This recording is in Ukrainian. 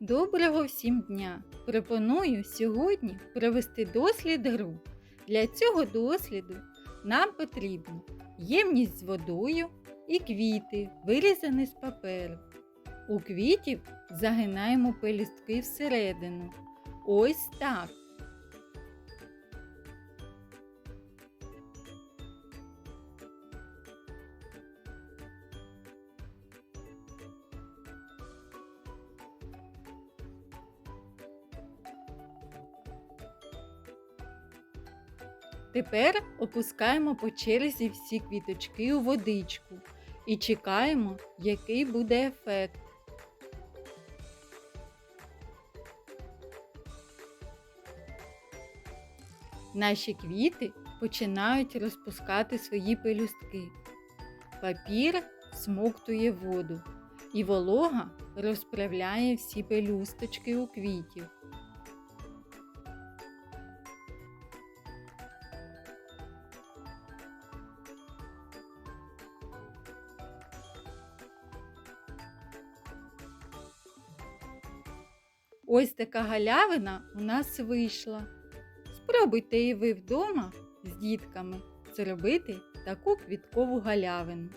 Доброго всім дня! Пропоную сьогодні провести дослід гру. Для цього досліду нам потрібно ємність з водою і квіти, вирізані з паперу. У квітів загинаємо пелюстки всередину. Ось так. Тепер опускаємо по черзі всі квіточки у водичку і чекаємо, який буде ефект. Наші квіти починають розпускати свої пелюстки. Папір смоктує воду, і волога розправляє всі пелюсточки у квітів. Ось така галявина у нас вийшла. Спробуйте і ви вдома з дітками зробити таку квіткову галявину.